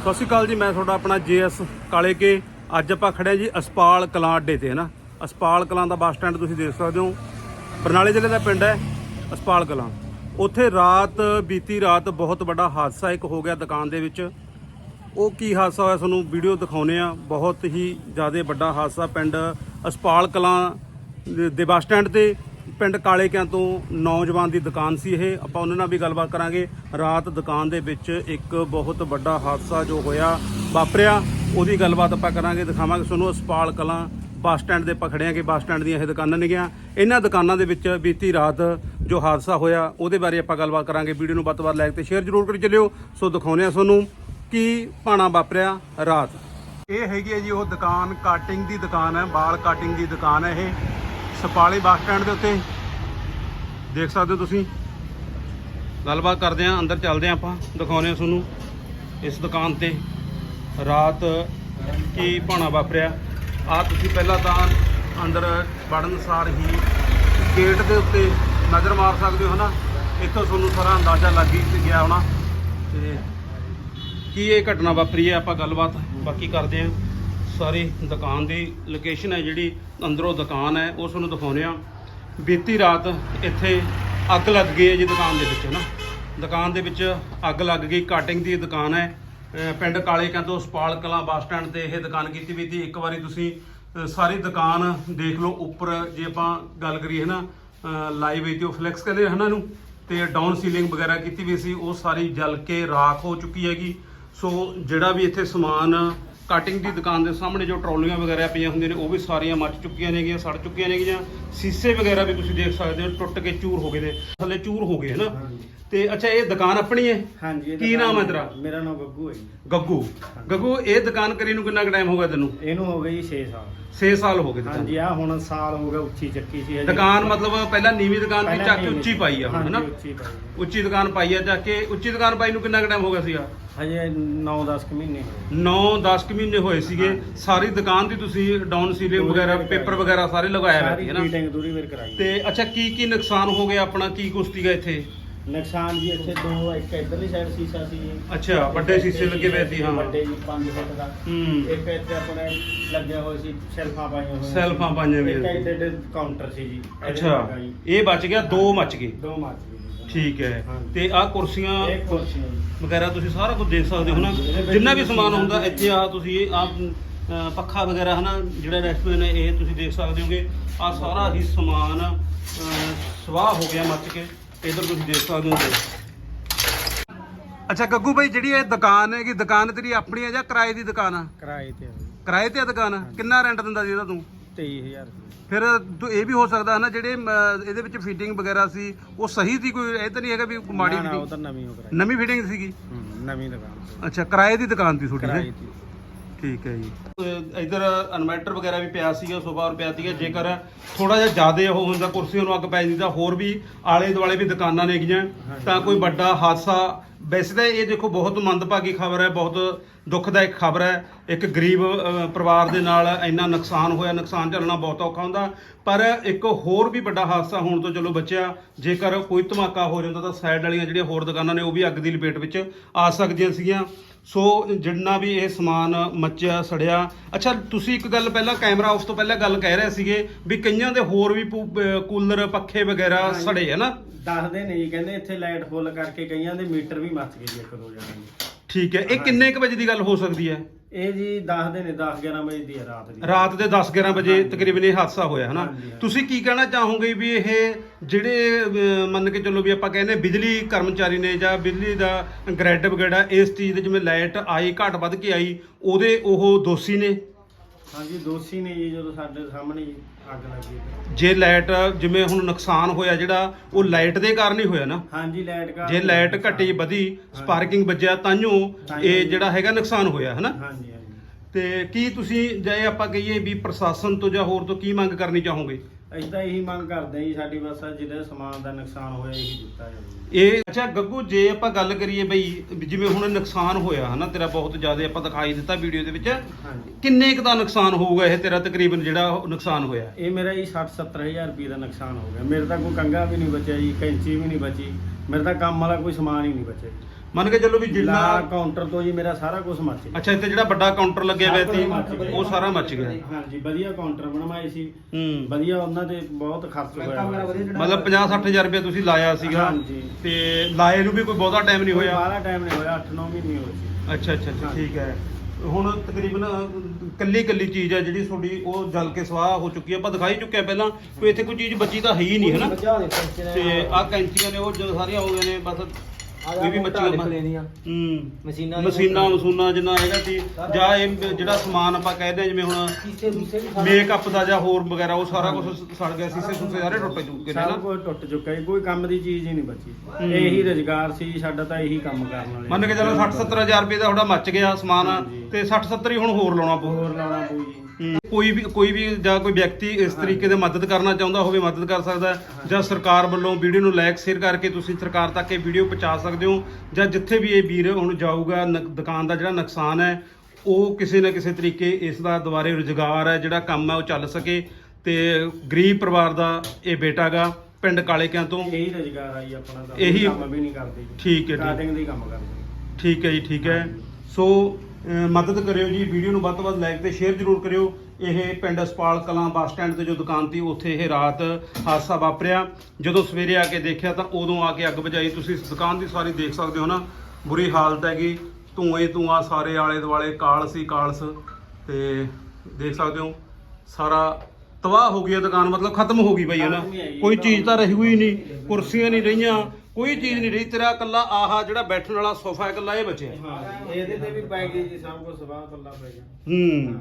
ਸਤਿ ਸ਼੍ਰੀ ਅਕਾਲ ਜੀ, ਮੈਂ ਤੁਹਾਡਾ ਆਪਣਾ ਜੇਐਸ ਕਾਲੇ ਕੇ ਅੱਜ ਆਪਾਂ ਖੜੇ ਹਾਂ ਜੀ ਅਸਪਾਲ ਕਲਾਂ ਅੱਡੇ ਤੇ ਹੈ ਨਾ ਅਸਪਾਲ ਕਲਾਂ ਦਾ ਬੱਸ ਸਟੈਂਡ ਤੁਸੀਂ ਦੇਖ ਸਕਦੇ ਹੋ। ਬਰਨਾਲੇ ਜ਼ਿਲ੍ਹੇ ਦਾ ਪਿੰਡ ਹੈ ਅਸਪਾਲ ਕਲਾਂ। ਉੱਥੇ ਰਾਤ ਬੀਤੀ ਰਾਤ ਬਹੁਤ ਵੱਡਾ ਹਾਦਸਾ ਇੱਕ ਹੋ ਗਿਆ ਦੁਕਾਨ ਦੇ ਵਿੱਚ। ਉਹ ਕੀ ਹਾਦਸਾ ਹੋਇਆ ਤੁਹਾਨੂੰ ਵੀਡੀਓ ਦਿਖਾਉਨੇ ਆ ਬਹੁਤ ਹੀ ਜ਼ਿਆਦਾ ਵੱਡਾ ਹਾਦਸਾ ਪਿੰਡ ਅਸਪਾਲ ਕਲਾਂ ਦੇ ਬੱਸ ਸਟੈਂਡ ਤੇ। ਪਿੰਡ ਕਾਲੇ ਕਿਆਂ ਤੋਂ ਨੌਜਵਾਨ ਦੀ ਦੁਕਾਨ ਸੀ ਇਹ। ਆਪਾਂ ਉਹਨਾਂ ਨਾਲ ਵੀ ਗੱਲਬਾਤ ਕਰਾਂਗੇ। ਰਾਤ ਦੁਕਾਨ ਦੇ ਵਿੱਚ ਇੱਕ ਬਹੁਤ ਵੱਡਾ ਹਾਦਸਾ ਜੋ ਹੋਇਆ, ਵਾਪਰਿਆ, ਉਹਦੀ ਗੱਲਬਾਤ ਆਪਾਂ ਕਰਾਂਗੇ, ਦਿਖਾਵਾਂਗੇ। ਤੁਹਾਨੂੰ ਅਸਪਾਲ ਕਲਾਂ ਬੱਸ ਸਟੈਂਡ ਦੇ ਪਖੜਿਆਂ ਕਿ ਬੱਸ ਸਟੈਂਡ ਦੀਆਂ ਇਹ ਦੁਕਾਨਾਂ ਨੇਗੀਆਂ। ਇਹਨਾਂ ਦੁਕਾਨਾਂ ਦੇ ਵਿੱਚ ਬੀਤੀ ਰਾਤ ਜੋ ਹਾਦਸਾ ਹੋਇਆ, ਉਹਦੇ ਬਾਰੇ ਆਪਾਂ ਗੱਲਬਾਤ ਕਰਾਂਗੇ। ਵੀਡੀਓ ਨੂੰ ਵੱਧ ਤੋਂ ਵੱਧ ਲਾਈਕ ਤੇ ਸ਼ੇਅਰ ਜ਼ਰੂਰ ਕਰੀ ਚੱਲਿਓ। ਸੋ ਦਿਖਾਉਂਦੇ ਆ ਤੁਹਾਨੂੰ ਕਿ ਭਾਣਾ ਵਾਪਰਿਆ ਰਾਤ। ਇਹ ਹੈਗੀ ਹੈ ਜੀ ਉਹ ਦੁਕਾਨ ਕਟਿੰਗ ਦੀ ਦੁਕਾਨ ਹੈ, ਵਾਲ ਕਟਿੰਗ ਦੀ ਦੁਕਾਨ ਹੈ ਇਹ। ਸਪਾਲੇ ਬੱਸ ਸਟੈਂਡ ਦੇ ਉੱਤੇ। ਦੇਖ ਸਕਦੇ ਹੋ ਤੁਸੀਂ। ਗੱਲਬਾਤ ਕਰਦੇ ਆਂ ਅੰਦਰ ਚੱਲਦੇ ਆਂ ਆਪਾਂ। ਦਿਖਾਉਂਦੇ ਆ ਤੁਹਾਨੂੰ ਇਸ ਦੁਕਾਨ ਤੇ ਰਾਤ ਕੀ ਭਾਣਾ ਵਾਪਰਿਆ। ਆ ਤੁਸੀਂ ਪਹਿਲਾਂ ਤਾਂ ਅੰਦਰ ਵੜਨ ਸਾਰ ਹੀ ਗੇਟ ਦੇ ਉੱਤੇ ਨਜ਼ਰ ਮਾਰ ਸਕਦੇ ਹੋ, ਹਨਾ? ਇੱਥੋਂ ਤੁਹਾਨੂੰ ਸਾਰਾ ਅੰਦਾਜ਼ਾ ਲੱਗ ਹੀ ਗਿਆ ਹੋਣਾ। ਤੇ ਕੀ ਇਹ ਘਟਨਾ ਵਾਪਰੀ ਹੈ? ਆਪਾਂ ਗੱਲਬਾਤ ਬਾਕੀ ਕਰਦੇ ਹਾਂ। ਸਾਰੀ ਦੁਕਾਨ ਦੀ ਲੋਕੇਸ਼ਨ ਹੈ ਜਿਹੜੀ ਅੰਦਰੋਂ ਦੁਕਾਨ ਹੈ ਉਸ ਨੂੰ ਦਿਖਾਉਂਦੇ ਆ ਬੀਤੀ ਰਾਤ ਇੱਥੇ ਅੱਗ ਲੱਗ ਗਈ ਹੈ ਜੀ ਦੁਕਾਨ ਦੇ ਵਿੱਚ ਨਾ? ਦੁਕਾਨ ਦੇ ਵਿੱਚ ਅੱਗ ਲੱਗ ਗਈ ਕਟਿੰਗ ਦੀ ਦੁਕਾਨ ਹੈ। ਪਿੰਡ ਕਾਲੇ ਕਾਂ ਸਪਾਲ ਕਲਾਂ ਬੱਸ ਸਟੈਂਡ ਤੇ ਇਹ ਦੁਕਾਨ ਕੀਤੀ ਵੀ ਸੀ। ਇੱਕ ਵਾਰੀ ਤੁਸੀਂ ਸਾਰੀ ਦੁਕਾਨ ਦੇਖ ਲਓ ਉੱਪਰ, ਜੇ ਆਪਾਂ ਗੱਲ ਕਰੀਏ ਨਾ? ਲਾਈਵ ਉਹ ਫਲੈਕਸ ਕਹਿੰਦੇ ਹਨ ਨੂੰ ਤੇ ਡਾਊਨ ਸੀਲਿੰਗ ਵਗੈਰਾ ਕੀਤੀ ਵੀ ਸੀ, ਉਹ ਸਾਰੀ ਜਲ ਕੇ ਰਾਖ ਹੋ ਚੁੱਕੀ ਹੈਗੀ। ਸੋ ਜਿਹੜਾ ਵੀ ਇੱਥੇ ਸਮਾਨ ਕਟਿੰਗ ਦੀ ਦੁਕਾਨ ਦੇ ਸਾਹਮਣੇ ਜੋ ਟਰੋਲੀਆਂ ਵਗੈਰਾ ਪਈਆਂ ਹੁੰਦੀਆਂ ਨੇ ਉਹ ਵੀ ਸਾਰੀਆਂ ਮੱਚ ਚੁੱਕੀਆਂ ਨੇਗੀਆਂ ਸੜ ਚੁੱਕੀਆਂ ਨੇਗੀਆਂ। ਸੀਸੇ ਵਗੈਰਾ ਵੀ ਤੁਸੀਂ ਦੇਖ ਸਕਦੇ ਹੋ ਟੁੱਟ ਕੇ ਚੂਰ ਹੋ ਗਏ ਨੇ। ਥੱਲੇ ਚੂਰ ਹੋ ਗਏ ਹਨਾ ਤੇ ਅੱਛਾ ਇਹ ਦੁਕਾਨ ਆਪਣੀ ਹੈ? ਹਾਂਜੀ ਇਹ ਕੀ ਨਾਮ ਹੈ ਤੇਰਾ? ਮੇਰਾ ਨਾਮ ਗੱਗੂ ਹੈ ਜੀ। ਗੱਗੂ। ਗੱਗੂ ਇਹ ਦੁਕਾਨ ਕਰੀ ਨੂੰ ਕਿੰਨਾ ਕੁ ਟਾਈਮ ਹੋ ਗਿਆ ਤੈਨੂੰ? ਇਹਨੂੰ ਹੋ ਗਈ 6 ਸਾਲ। 6 ਸਾਲ ਹੋ ਗਏ ਦੁਕਾਨ। ਹਾਂਜੀ ਆ ਹੁਣ ਸਾਲ ਹੋ ਗਿਆ ਉੱਚੀ ਚੱਕੀ ਸੀ ਹਜੇ। ਦੁਕਾਨ ਮਤਲਬ ਪਹਿਲਾਂ ਨੀਵੀਂ ਦੁਕਾਨ ਪਹਿਲਾਂ ਚੱਕ ਕੇ ਉੱਚੀ ਪਾਈ ਆ ਹੁਣ ਹਾਂਜੀ, ਹਨਾ ਉੱਚੀ ਪਾਈ ਆ। ਉੱਚੀ ਦੁਕਾਨ ਪਾਈ ਆ ਚੱਕ ਕੇ ਉੱਚੀ ਦੁਕਾਨ ਪਾਈ ਨੂੰ ਕਿੰਨਾ ਕੁ ਟਾਈਮ ਹੋ ਗਿਆ ਸੀਗਾ? ਹਜੇ 9-10 ਕੁ ਮਹੀਨੇ ਹੋਏ 9-10 ਕੁ ਮਹੀਨੇ ਹੋਏ ਸੀਗੇ। ਸਾਰੀ ਦੁਕਾਨ ਦੀ ਤੁਸੀਂ ਡਾਊਨ ਸੀਲਿੰਗ ਵਗੈਰਾ ਪੇਪਰ। ਵਗੈਰਾ ਸਾਰੇ ਲਗਾਇਆ ਹੋਇਆ ਸਾਰੀ ਸੀ ਨਾ ਫੀਟਿੰਗ ਦੂਰੀ ਵੇਰ ਕਰਾਈ ਤੇ ਅੱਛਾ ਕੀ ਕੀ ਨੁਕਸਾਨ ਹੋ ਗਿਆ ਆਪਣਾ ਕੀ ਕੁਛ ਸੀਗਾ ਇੱਥੇ ਨੁਕਸਾਨ ਜੀ ਇੱਥੇ ਦੋ ਇੱਕ ਇਧਰਲੀ ਸਾਈਡ ਸੀਸਾ ਸੀ। ਅੱਛਾ, ਵੱਡੇ ਸ਼ੀਸ਼ੇ ਲੱਗੇ ਹੋਏ ਸੀ, ਹਾਂ। ਵੱਡੇ ਜੀ 5 ਫੁੱਟ ਦਾ ਹੂੰ ਇੱਕ ਇੱਥੇ ਆਪਣੇ ਲੱਗਿਆ ਹੋਇਆ ਸੀ ਸੈਲਫਾਂ ਪਾਈਆਂ ਹੋਈਆਂ ਸੈਲਫਾਂ ਪਾਈਆਂ ਹੋਈਆਂ ਇੱਕ। ਇੱਥੇ ਕਾਊਂਟਰ ਸੀ ਜੀ ਇਹਦੇ ਅੱਛਾ। ਇਹ ਬਚ ਗਿਆ ਦੋ ਮੱਚ ਗਏ ਦੋ ਮਾਚ ਗਏ ਜੀ। ਠੀਕ ਹੈ। ਹਾਂਜੀ। ਤੇ ਆਹ ਕੁਰਸੀਆਂ ਇੱਕ ਕੁਰਸੀ ਹੈ ਜੀ। ਵਗੈਰਾ ਤੁਸੀਂ ਸਾਰਾ ਕੁਝ ਦੇਖ ਸਕਦੇ ਹੋ ਨਾ। ਹਾਂਜੀ, ਇਹਦੇ ਵਿੱਚ ਜਿੰਨਾ ਵੀ ਸਮਾਨ ਹੁੰਦਾ। ਇੱਥੇ ਆ ਤੁਸੀਂ ਇਹ ਆ ਪੱਖਾ ਵਗੈਰਾ ਹਨਾ ਜਿਹੜਾ ਰੈਸਟੋਰੈਂਟ ਹੈ ਇਹ ਤੁਸੀਂ ਦੇਖ ਸਕਦੇ ਹੋਗੇ। ਆ ਸਾਰਾ ਹੀ ਸਮਾਨ ਅਹ, ਸਵਾਹ ਹੋ ਗਿਆ ਮੱਚ ਕੇ। ਇਧਰ ਤੁਸੀਂ ਦੇਖ ਸਕਦੇ ਹੋ ਅੱਛਾ ਗੱਗੂ ਭਾਈ ਜਿਹੜੀ ਇਹ ਦੁਕਾਨ ਹੈਗੀ ਦੁਕਾਨ ਤੇਰੀ ਆਪਣੀ ਹੈ ਜਾਂ ਕਿਰਾਏ ਦੀ ਦੁਕਾਨ ਆ? ਕਿਰਾਏ ਤੇ ਆ ਜੀ। ਕਿਰਾਏ ਤੇ ਆ ਦੁਕਾਨ? ਕਿੰਨਾ ਰੈਂਟ ਦਿੰਦਾ ਸੀ ਇਹਦਾ ਤੂੰ? 23000 ਫਿਰ ਤੂੰ ਇਹ ਵੀ ਹੋ ਸਕਦਾ ਹੈ ਨਾ ਜਿਹੜੇ ਅਮ, ਇਹਦੇ ਵਿੱਚ ਫਿਟਿੰਗ ਵਗੈਰਾ ਸੀ ਉਹ ਸਹੀ ਸੀ ਕੋਈ? ਇਹ ਤਾਂ ਨਹੀਂ ਹੈਗਾ ਵੀ ਮਾੜੀ ਨਾ, ਨਾ, ਉਹ fitting- ਤਾਂ ਨਵੀਂ ਹੋ ਕਰਾਈ। ਨਵੀਂ ਫਿਟਿੰਗ ਸੀਗੀ? ਹੂੰ, ਨਵੀਂ ਦੁਕਾਨ ਅੱਛਾ ਕਿਰਾਏ ਦੀ ਦੁਕਾਨ ਸੀ ਤੁਹਾਡੀ ਕਿਰਾਏ ਹੈਂ? ਤੇ ਠੀਕ ਹੈ ਜੀ। ਇਧਰ ਇਨਵਰਟਰ ਵਗੈਰਾ ਵੀ ਪਿਆ ਸੀਗਾ ਸੋਫਾ ਔਰ ਪਿਆ ਸੀਗਾ। ਜੇਕਰ ਥੋੜਾ ਜਿਹਾ ਜ਼ਿਆਦਾ ਉਹ ਹੁੰਦਾ ਕੁਰਸੀਆਂ ਨੂੰ ਅੱਗ ਪੈ ਜਾਂਦੀ ਤਾਂ ਹੋਰ ਵੀ ਆਲੇ ਦੁਆਲੇ ਵੀ ਦੁਕਾਨਾਂ ਨੇਗੀਆਂ ਤਾਂ ਕੋਈ ਵੱਡਾ ਹਾਦਸਾ ਵੈਸੇ ਤਾਂ ਇਹ ਦੇਖੋ ਬਹੁਤ ਮੰਦਭਾਗੀ ਖਬਰ ਹੈ ਬਹੁਤ ਦੁਖਦਾਇਕ ਖਬਰ ਹੈ। ਇੱਕ ਗਰੀਬ ਪਰਿਵਾਰ ਦੇ ਨਾਲ ਇੰਨਾ ਨੁਕਸਾਨ ਹੋਇਆ ਨੁਕਸਾਨ ਝੱਲਣਾ ਬਹੁਤ ਔਖਾ ਹੁੰਦਾ। ਪਰ ਇੱਕ ਹੋਰ ਵੀ ਵੱਡਾ ਹਾਦਸਾ ਹੋਣ ਤੋਂ ਚਲੋ ਬਚਿਆ ਜੇਕਰ ਕੋਈ ਧਮਾਕਾ ਹੋ ਜਾਂਦਾ ਤਾਂ ਸਾਈਡ ਵਾਲੀਆਂ ਜਿਹੜੀਆਂ ਹੋਰ ਦੁਕਾਨਾਂ ਨੇ ਉਹ ਵੀ ਅੱਗ ਦੀ ਲਪੇਟ ਵਿੱਚ ਆ ਸਕਦੀਆਂ ਸੀਗੀਆਂ। ਸੋ ਜਿੰਨਾ ਵੀ ਇਹ ਸਮਾਨ ਮੱਚਿਆ ਸੜਿਆ ਅੱਛਾ ਤੁਸੀਂ ਇੱਕ ਗੱਲ ਪਹਿਲਾਂ ਕੈਮਰਾ ਆਫ ਤੋਂ ਪਹਿਲਾਂ ਗੱਲ ਕਹਿ ਰਹੇ ਸੀਗੇ ਵੀ ਕਈਆਂ ਦੇ ਹੋਰ ਵੀ ਕੂਲਰ ਪੱਖੇ ਵਗੈਰਾ। ਸੜੇ ਹੈ ਨਾ? ਦੱਸਦੇ ਨੇ ਜੀ ਕਹਿੰਦੇ ਇੱਥੇ ਲਾਈਟ ਫੁੱਲ ਕਰਕੇ ਕਈਆਂ ਦੇ ਮੀਟਰ ਵੀ ਮੱਚ ਗਏ ਜੀ ਇੱਕ ਦੋ ਜਣਾਂ ਦੇ। ਠੀਕ ਹੈ ਇਹ ਕਿੰਨੇ ਕੁ ਵਜੇ ਦੀ ਗੱਲ ਹੋ ਸਕਦੀ ਹੈ? ਇਹ ਜੀ ਦੱਸਦੇ ਨੇ 10 11 ਵਜੇ ਦੀ ਹੈ ਰਾਤ ਦੀ। ਰਾਤ ਦੇ 10-11 ਵਜੇ। ਤਕਰੀਬਨ ਇਹ ਹਾਦਸਾ ਹੋਇਆ ਹੈ ਨਾ ਹਾਂਜੀ, ਹਾਂਜੀ। ਤੁਸੀਂ ਕੀ ਕਹਿਣਾ ਚਾਹੋਗੇ ਵੀ ਇਹ ਜਿਹੜੇ ਅਹ, ਮੰਨ ਕੇ ਚੱਲੋ ਵੀ ਆਪਾਂ ਕਹਿੰਦੇ ਬਿਜਲੀ ਕਰਮਚਾਰੀ ਨੇ ਜਾਂ ਬਿਜਲੀ ਦਾ ਗ੍ਰਿਡ ਵਗੈਰਾ ਇਸ ਚੀਜ਼ ਦੇ ਜਿਵੇਂ ਲਾਈਟ ਆਈ ਘਟ ਵੱਧ ਕੇ ਆਈ ਉਹਦੇ ਉਹ ਦੋਸ਼ੀ ਨੇ? ਹਾਂਜੀ ਦੋਸ਼ੀ ਨੇ ਜੀ ਜਦੋਂ ਸਾਡੇ ਸਾਹਮਣੇ ਜੀ ਅੱਗ ਲੱਗੀ ਤੇ। ਜੇ ਲਾਈਟ ਜਿਵੇਂ ਹੁਣ ਨੁਕਸਾਨ ਹੋਇਆ ਜਿਹੜਾ ਉਹ ਲਾਈਟ ਦੇ ਕਾਰਨ ਹੀ ਹੋਇਆ ਨਾ? ਹਾਂਜੀ ਲਾਈਟ ਕਾ ਜੇ ਲਾਈਟ ਘਟੀ ਵਧੀ ਸਪਾਰਕਿੰਗ ਵੱਜਿਆ ਤਾਂਿਓ ਇਹ ਜਿਹੜਾ ਹੈਗਾ ਨੁਕਸਾਨ ਹੋਇਆ ਹਨਾ? ਹਾਂਜੀ ਹਾਂਜੀ। ਤੇ ਕੀ ਤੁਸੀਂ ਜੇ ਆਪਾਂ ਕਹੀਏ ਵੀ ਪ੍ਰਸ਼ਾਸਨ ਤੋਂ ਜਾਂ ਹੋਰ ਤੋਂ ਕੀ ਮੰਗ ਕਰਨੀ ਚਾਹੋਗੇ? ਅਸੀਂ ਤਾਂ ਇਹੀ ਮੰਗ ਕਰਦੇ ਹਾਂ ਜੀ ਸਾਡੀ ਬਸ ਆਹ ਜਿਹੜਾ ਸਮਾਨ ਦਾ ਨੁਕਸਾਨ ਹੋਇਆ ਇਹੀ ਦਿੱਤਾ ਜਾਵੇ ਇਹ ਅੱਛਾ ਗੱਗੂ ਜੇ ਆਪਾਂ ਗੱਲ ਕਰੀਏ ਬਈ ਵੀ ਜਿਵੇਂ ਹੁਣ ਨੁਕਸਾਨ ਹੋਇਆ ਹਨਾ ਤੇਰਾ ਬਹੁਤ ਜ਼ਿਆਦਾ ਆਪਾਂ ਦਿਖਾਈ ਦਿੱਤਾ ਵੀਡੀਓ ਦੇ ਵਿੱਚ। ਹਾਂਜੀ। ਕਿੰਨੇ ਕੁ ਦਾ ਨੁਕਸਾਨ ਹੋਊਗਾ ਇਹ ਤੇਰਾ ਤਕਰੀਬਨ ਜਿਹੜਾ ਉਹ ਨੁਕਸਾਨ ਹੋਇਆ? ਇਹ ਮੇਰਾ ਜੀ 60 70000 ਰੁਪਏ ਦਾ ਨੁਕਸਾਨ ਹੋ ਗਿਆ। ਮੇਰੇ ਤਾਂ ਕੋਈ ਕੰਗਾ ਵੀ ਨਹੀਂ ਬਚਿਆ ਜੀ ਕੈਂਚੀ ਵੀ ਨਹੀਂ ਬਚੀ। ਮੇਰੇ ਤਾਂ ਕੰਮ ਵਾਲਾ ਕੋਈ ਸਮਾਨ ਹੀ ਨਹੀਂ ਬਚਿਆ ਜੀ। ਮੰਨ ਕੇ ਚੱਲੋ ਵੀ ਲਾ ਜਿੰਨਾ ਕਾਊਂਟਰ ਤੋਂ ਜੀ ਮੇਰਾ ਸਾਰਾ ਕੁਝ ਮੱਚ ਗਿਆ। ਅੱਛਾ ਇੱਥੇ ਜਿਹੜਾ ਵੱਡਾ ਕਾਊਂਟਰ ਲੱਗਿਆ ਹੋਇਆ ਸੀ। ਉਹ ਸਾਰਾ ਮੱਚ ਗਿਆ। ਹਾਂਜੀ ਵਧੀਆ ਕਾਊਂਟਰ ਬਣਵਾਏ ਸੀ। ਹੂੰ। ਵਧੀਆ ਉਹਨਾਂ ਤੇ ਬਹੁਤ ਖਰਚ ਹੋਇਆ। ਮਤਲਬ 50 ਹਜ਼ਾਰ ਰੁਪਏ ਤੁਸੀਂ ਲਾਇਆ ਸੀਗਾ। ਹਾਂਜੀ। ਤੇ ਲਾਏ ਨੂੰ ਵੀ ਕੋਈ ਬਹੁਤਾ ਟਾਈਮ ਨਹੀਂ ਹੋਇਆ? ਬਾਹਲਾ ਟਾਈਮ ਨਹੀਂ ਹੋਇਆ 8-9 ਮਹੀਨੇ ਹੋਏ ਸੀ। ਅੱਛਾ ਅੱਛਾ ਅੱਛਾ। ਠੀਕ ਹੈ। ਹੁਣ ਤਕਰੀਬਨ ਕੱਲੀ ਕੱਲੀ ਚੀਜ਼ ਹੈ ਜਿਹੜੀ ਤੁਹਾਡੀ ਉਹ ਜਲ ਕੇ ਸਵਾਹ ਹੋ ਚੁੱਕੀ ਹੈ। ਆਪਾਂ ਦਿਖਾਈ ਚੁੱਕੇ ਆ ਪਹਿਲਾਂ ਕੋਈ ਇੱਥੇ ਕੋਈ ਚੀਜ਼ ਬਚੀ ਤਾਂ ਹੈ ਹੀ ਨਹੀਂ ਹੈ ਨਾ? ਤੇ ਆਹ ਕੈਂਚੀਆਂ ਨੇ ਉਹ ਸਾਰੀਆਂ ਹੋ ਗਏ ਨੇ ਬਸ ਇਹ ਵੀ ਮੱਛੀ ਲੈਣੀਆਂ। ਹੂੰ। ਮਸ਼ੀਨਾਂ ਮਸ਼ੀਨਾਂ ਮਸੂਨਾ ਜਿੰਨਾ ਹੈਗਾ ਸੀ ਜਾਂ ਇਹ ਜਿਹੜਾ ਸਮਾਨ ਆਪਾਂ ਕਹਿੰਦੇ ਆ ਜਿਵੇਂ ਹੁਣ ਮੇਕਅਪ ਦਾ ਜਾਂ ਹੋਰ ਵਗੈਰਾ ਉਹ ਸਾਰਾ ਕੁਝ ਸੜ ਗਿਆ ਸੀਸੇ ਸੁਸੇ ਸਾਰੇ ਟੁੱਟ ਚੁੱਕੇ ਨੇ ਸਭ ਨਾ। ਕੁਝ ਟੁੱਟ ਚੁੱਕਾ ਹੈ ਕੋਈ ਕੰਮ ਦੀ ਚੀਜ਼ ਹੀ ਨਹੀਂ ਬਚੀ। ਹੂੰ। ਇਹੀ ਰੁਜ਼ਗਾਰ ਸੀ ਸਾਡਾ ਤਾਂ ਇਹੀ ਕੰਮ ਕਰਨ ਵਾਲੇ ਮੰਨ ਕੇ ਚੱਲੋ 60 70 ਹਜ਼ਾਰ ਰੁਪਏ ਦਾ ਤੁਹਾਡਾ ਮੱਚ ਗਿਆ ਸਮਾਨ। ਤੇ 60 70 ਹੀ ਹੁਣ ਹੋਰ ਲਾਉਣਾ ਪਊ। ਹੋਰ ਲਾਉਣਾ ਪਊ ਜੀ। ਕੋਈ ਵੀ ਕੋਈ ਵੀ ਜਾਂ ਕੋਈ ਵਿਅਕਤੀ ਇਸ ਤਰੀਕੇ ਦੇ ਮਦਦ ਕਰਨਾ ਚਾਹੁੰਦਾ ਹੋਵੇ ਮਦਦ ਕਰ ਸਕਦਾ ਹੈ। ਜਾਂ ਸਰਕਾਰ ਵੱਲੋਂ ਵੀਡੀਓ ਨੂੰ ਲਾਈਕ ਸ਼ੇਅਰ ਕਰਕੇ ਤੁਸੀਂ ਸਰਕਾਰ ਤੱਕ ਇਹ ਵੀਡੀਓ ਪਹੁੰਚਾ ਸਕਦੇ ਹੋ। ਜਾਂ ਜਿੱਥੇ ਵੀ ਇਹ ਵੀਰ ਹੁਣ ਜਾਊਗਾ ਨ- ਦੁਕਾਨ ਦਾ ਜਿਹੜਾ ਨੁਕਸਾਨ ਹੈ ਉਹ ਕਿਸੇ ਨਾ ਕਿਸੇ ਤਰੀਕੇ ਇਸ ਦਾ ਦੁਬਾਰੇ ਰੁਜ਼ਗਾਰ ਹੈ ਜਿਹੜਾ ਕੰਮ ਹੈ ਉਹ ਚੱਲ ਸਕੇ। ਤੇ ਗਰੀਬ ਪਰਿਵਾਰ ਦਾ ਇਹ ਬੇਟਾ ਗਾ ਪਿੰਡ ਕਾਲੇਕਿਆਂ ਤੋਂ। ਇਹੀ ਰੁਜ਼ਗਾਰ ਆਈ ਆਪਣਾ ਤਾਂ। ਇਹੀ- ਕੰਮ ਵੀ ਨਹੀਂ ਕਰਦੇ ਠੀਕ ਹੈ, ਠੀਕ। ਸਟਾਰਟਿੰਗ ਦੀ ਕੰਮ ਕਰਦੇ। ਠੀਕ ਹੈ ਜੀ ਠੀਕ ਹੈ। ਸੋ ਮਦਦ ਕਰਿਓ ਜੀ। ਵੀਡੀਓ ਨੂੰ ਵੱਧ ਤੋਂ ਵੱਧ ਲਾਈਕ ਤੇ ਸ਼ੇਅਰ ਜ਼ਰੂਰ ਕਰਿਓ। ਇਹ ਪਿੰਡ ਅਸਪਾਲ ਕਲਾਂ ਬੱਸ ਸਟੈਂਡ ਤੇ ਜੋ ਦੁਕਾਨ ਸੀ ਉੱਥੇ ਇਹ ਰਾਤ ਹਾਦਸਾ ਵਾਪਰਿਆ। ਜਦੋਂ ਸਵੇਰੇ ਆ ਕੇ ਦੇਖਿਆ ਤਾਂ ਉਦੋਂ ਆ ਕੇ ਅੱਗ ਬੁਝਾਈ। ਤੁਸੀਂ ਇਸ ਦੁਕਾਨ ਦੀ ਸਾਰੀ ਦੇਖ ਸਕਦੇ ਹੋ ਨਾ ਬੁਰੀ ਹਾਲਤ ਹੈਗੀ। ਧੂਏ ਧੂਆਂ ਸਾਰੇ ਆਲੇ ਦੁਆਲੇ ਕਾਲਸ ਹੀ ਕਾਲਸ ਤੇ ਦੇਖ ਸਕਦੇ ਹੋ ਸਾਰਾ ਤਬਾਹ ਹੋ ਗਿਆ ਦੁਕਾਨ। ਮਤਲਬ ਖਤਮ ਹੋ ਗਈ ਬਈ ਹੈ ਨਾ। ਕੋਈ ਚੀਜ਼ ਤਾਂ ਰਹੀ ਹੋਈ ਨਹੀਂ। ਕੁਰਸੀਆਂ ਨਹੀਂ ਰਹੀਆਂ। ਕੋਈ ਚੀਜ਼ ਨਹੀਂ ਰਹੀ ਤੇਰਾ ਇਕੱਲਾ ਆਹ ਜਿਹੜਾ ਬੈਠਣ ਵਾਲਾ ਸੋਫਾ ਇਕੱਲਾ ਇਹ ਬਚਿਆ। ਹਾਂ ਇਹਦੇ ਤੇ ਵੀ ਪੈ ਗਈ ਜੀ ਸਭ ਕੁਝ ਸਵਾਹ ਪੱਲਾ ਪੈ ਗਿਆ। ਹੂੰ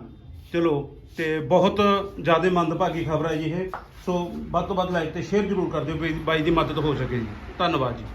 ਚਲੋ ਤੇ ਬਹੁਤ ਜ਼ਿਆਦਾ ਮੰਦਭਾਗੀ ਖਬਰ ਹੈ ਜੀ ਇਹ। ਸੋ ਵੱਧ ਤੋਂ ਵੱਧ ਲਾਈਕ ਤੇ ਸ਼ੇਅਰ ਜ਼ਰੂਰ ਕਰ ਦਿਓ ਵੀ ਬਾਈ ਦੀ ਮਦਦ ਹੋ ਸਕੇ ਜੀ। ਧੰਨਵਾਦ ਜੀ।